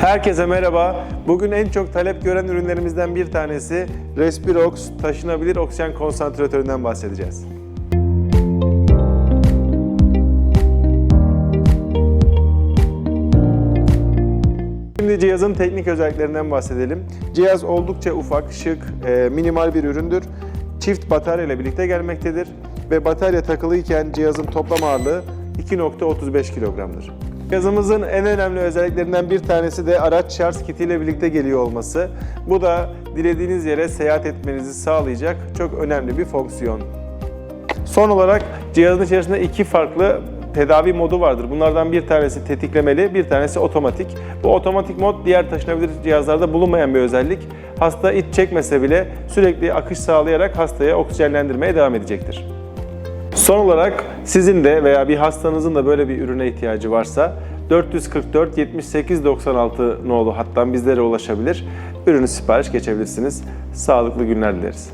Herkese merhaba. Bugün en çok talep gören ürünlerimizden bir tanesi Respirox taşınabilir oksijen konsantratöründen bahsedeceğiz. Şimdi cihazın teknik özelliklerinden bahsedelim. Cihaz oldukça ufak, şık, e, minimal bir üründür. Çift batarya ile birlikte gelmektedir ve batarya takılıyken cihazın toplam ağırlığı 2.35 kilogramdır. Cihazımızın en önemli özelliklerinden bir tanesi de araç şarj kiti ile birlikte geliyor olması. Bu da dilediğiniz yere seyahat etmenizi sağlayacak çok önemli bir fonksiyon. Son olarak cihazın içerisinde iki farklı tedavi modu vardır. Bunlardan bir tanesi tetiklemeli, bir tanesi otomatik. Bu otomatik mod diğer taşınabilir cihazlarda bulunmayan bir özellik. Hasta iç çekmese bile sürekli akış sağlayarak hastaya oksijenlendirmeye devam edecektir. Son olarak sizin de veya bir hastanızın da böyle bir ürüne ihtiyacı varsa 444 78 96 nolu hattan bizlere ulaşabilir. Ürünü sipariş geçebilirsiniz. Sağlıklı günler dileriz.